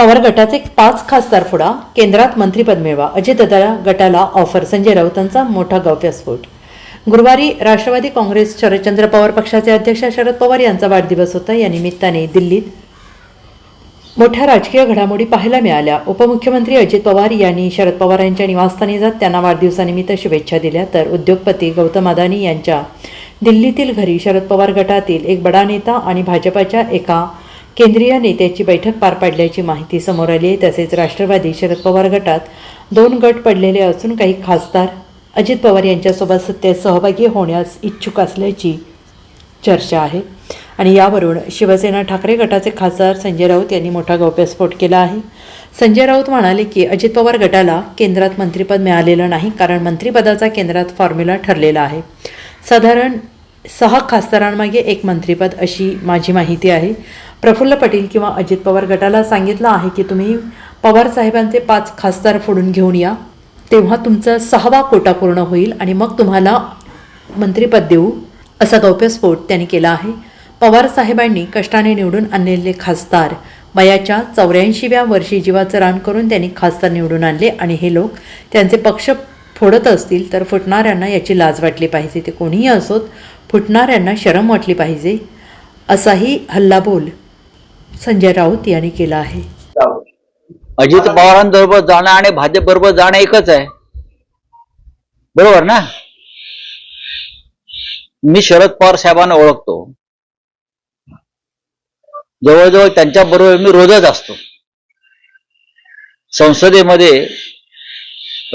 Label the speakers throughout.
Speaker 1: पवार गटाचे पाच खासदार फुडा केंद्रात मंत्रीपद मिळवा. अजितदादा गटाला ऑफर संजय राऊतांचा मोठा गौप्यस्फोट गुरुवारी राष्ट्रवादी काँग्रेस शरदचंद्र पवार पक्षाचे अध्यक्ष शरद पवार यांचा वाढदिवस होता. या निमित्ताने दिल्लीत मोठ्या राजकीय घडामोडी पाहायला मिळाल्या. उपमुख्यमंत्री अजित पवार यांनी शरद पवार यांच्या निवासस्थानी जात त्यांना वाढदिवसानिमित्त शुभेच्छा दिल्या. तर उद्योगपती गौतम अदानी यांच्या दिल्लीतील घरी शरद पवार गटातील एक बडा नेता आणि भाजपाच्या एका केंद्रीय नेत्याची बैठक पार पाडल्याची माहिती समोर आली आहे. तसेच राष्ट्रवादी शरद पवार गटात दोन गट पडलेले असून काही खासदार अजित पवार यांच्यासोबत सत्तेत सहभागी होण्यास इच्छुक असल्याची चर्चा आहे. आणि यावरून शिवसेना ठाकरे गटाचे खासदार संजय राऊत यांनी मोठा गौप्यस्फोट केला आहे. संजय राऊत म्हणाले की अजित पवार गटाला केंद्रात मंत्रिपद मिळालेलं नाही कारण मंत्रिपदाचा केंद्रात फॉर्म्युला ठरलेला आहे. साधारण सहा खासदारांमागे एक मंत्रिपद अशी माझी माहिती आहे. प्रफुल्ल पटेल किंवा अजित पवार गटाला सांगितलं आहे की तुम्ही पवार साहेबांचे पाच खासदार फोडून घेऊन या. तेव्हा तुमचा सहावा कोटा पूर्ण होईल आणि मग तुम्हाला मंत्रिपद देऊ असा गौप्यस्फोट त्यांनी केला आहे. पवार साहेबांनी कष्टाने निवडून आणलेले खासदार वयाच्या चौऱ्याऐंशीव्या वर्षी जीवाचं रान करून त्यांनी खासदार निवडून आणले आणि हे लोक त्यांचे पक्ष फोडत असतील तर फुटणाऱ्यांना याची लाज वाटली पाहिजे. ते कोणीही असोत फुटणाऱ्यांना शरम वाटली पाहिजे. असाही हल्लाबोल संजय राऊत यांनी केला आहे.
Speaker 2: अजित पवारांबरोबर जाणं आणि भाजप बरोबर जाणं एकच आहे. बरोबर ना? मी शरद पवार साहेबांना ओळखतो. जवळजवळ त्यांच्या बरोबर मी रोजच असतो. संसदेमध्ये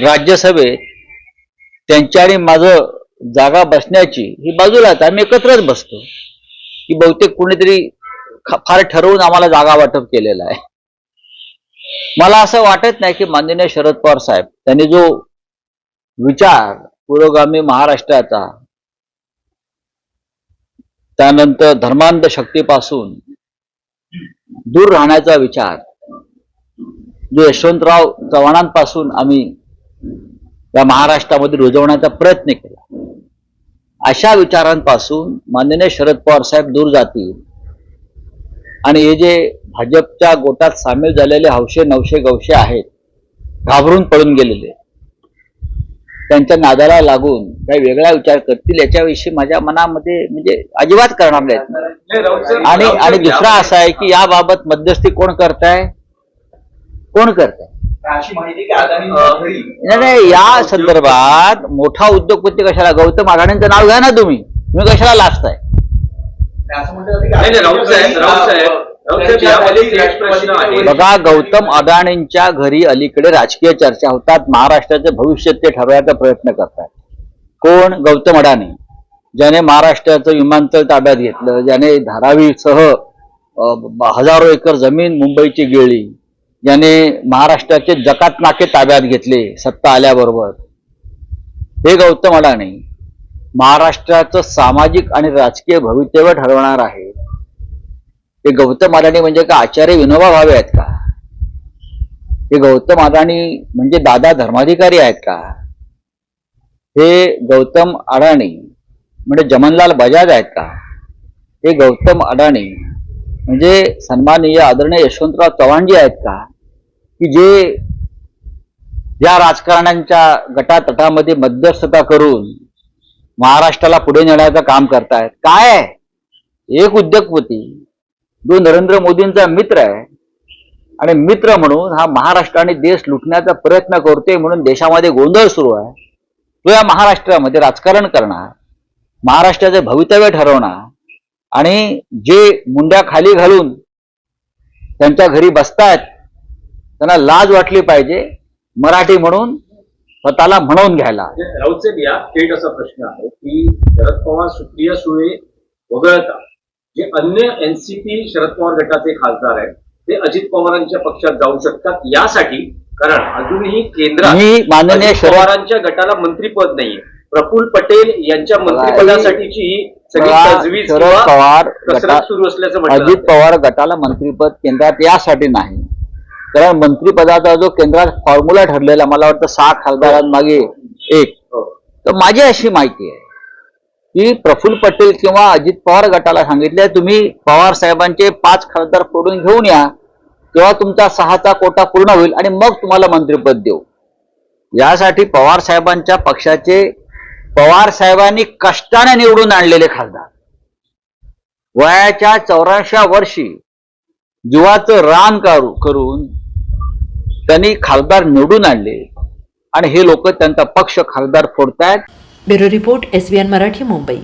Speaker 2: राज्यसभेत त्यांच्या आणि माझं जागा बसण्याची ही बाजूलाच आम्ही एकत्रच बसतो. की बहुतेक कुणीतरी फार ठरवून आम्हाला जागा वाटप केलेलं आहे. मला असं वाटत नाही की माननीय शरद पवार साहेब त्यांनी जो विचार पुरोगामी महाराष्ट्राचा त्यानंतर धर्मांध शक्तीपासून दूर राहण्याचा विचार जो यशवंतराव चव्हाणांपासून आम्ही या महाराष्ट्रामध्ये रुजवण्याचा प्रयत्न केला. अशा विचारांपासून माननीय शरद पवार साहेब दूर जातील. आणि हे जे भाजपच्या गोटात सामील झालेले हौशे नवशे गवशे आहेत घाबरून पळून गेलेले. त्यांच्या नादाला लागून काही वेगळा विचार करतील याच्याविषयी माझ्या मनामध्ये म्हणजे अजिबात करणार नाहीत. आणि आणि दुसरा असा आहे की याबाबत मध्यस्थी कोण करताय? कोण करताय? नाही, नाही या संदर्भात मोठा उद्योगपती कशाला? गौतम अडाणींचं नाव घ्या ना तुम्ही. तुम्ही कशाला लाजताय
Speaker 3: असं म्हणतात की
Speaker 4: नाही, नाही, राऊत साहेब, राऊत साहेब.
Speaker 2: बघा गौतम अडाणींच्या घरी अलीकडे राजकीय चर्चा होतात महाराष्ट्राचं भविष्य ते ठरवायचा प्रयत्न करतात. कोण? गौतम अडाणी ज्याने महाराष्ट्राचं विमानतळ ताब्यात घेतलं ज्याने धारावीसह हजारो एकर जमीन मुंबईची गिळली ज्याने महाराष्ट्राचे जकात नाके ताब्यात घेतले सत्ता आल्याबरोबर. हे गौतम अडाणी महाराष्ट्राचं सामाजिक आणि राजकीय भवितव्य ठरवणार आहे. ते गौतम अदानी म्हणजे का? आचार्य विनोबा भावे आहेत का? हे गौतम अदानी म्हणजे दादा धर्माधिकारी आहेत का? हे गौतम अडाणी म्हणजे जमनलाल बजाज आहेत का? हे गौतम अडाणी म्हणजे सन्माननीय आदरणीय यशवंतराव चव्हाणजी आहेत का? की जे या राजकारण्यांच्या गटातटामध्ये मध्यस्थता करून महाराष्ट्राला पुढे नेण्याचं काम करतायत. काय आहे? एक उद्योगपती जो नरेंद्र मोदींचा मित्र आहे आणि मित्र म्हणून हा महाराष्ट्र आणि देश लुटण्याचा प्रयत्न करतोय म्हणून देशामध्ये गोंधळ सुरू आहे. तो या महाराष्ट्रामध्ये राजकारण करणार महाराष्ट्राचे भवितव्य ठरवणार आणि जे मुंड्या खाली घालून त्यांच्या घरी बसतायत त्यांना लाज वाटली पाहिजे मराठी म्हणून स्वतःला म्हणवून घ्यायला
Speaker 4: राऊत साहेब या थेट असा प्रश्न आहे की शरद पवार सुप्रिया सुळे वगळता जे अन्य एनसीपी शरद पवार गटाचे खासदार आहेत ते अजित पवारांच्या पक्षात जाऊ शकतात यासाठी कारण अजूनही केंद्रात
Speaker 2: मी माननीय
Speaker 4: पवारांच्या गटाला मंत्रीपद नाहीये. प्रफुल्ल पटेल यांच्या मंत्रिपदासाठीची ही सगळी तजवीज
Speaker 2: शरद पवार
Speaker 4: सुरू असल्याचं
Speaker 2: अजित. पवार गटाला मंत्रीपद केंद्रात यासाठी नाही. कारण मंत्रिपदाचा जो केंद्रात फॉर्म्युला ठरलेला मला वाटतं सहा खासदारांमागे एक.
Speaker 4: हो.
Speaker 2: तर माझी अशी माहिती आहे की प्रफुल्ल पटेल किंवा अजित पवार गटाला सांगितले तुम्ही पवार साहेबांचे पाच खासदार फोडून घेऊन या तेव्हा तुमचा सहाचा कोटा पूर्ण होईल आणि मग तुम्हाला मंत्रिपद देऊ. यासाठी पवार साहेबांच्या पक्षाचे पवार साहेबांनी कष्टाने निवडून आणलेले खासदार. वयाच्या चौऱ्याऐंशी वर्षी जीवाचं रान करून त्यांनी खासदार निवडून आणले. आणि हे लोक त्यांचा पक्ष खासदार फोडतायत.
Speaker 1: Bureau report SBN Marathi Mumbai.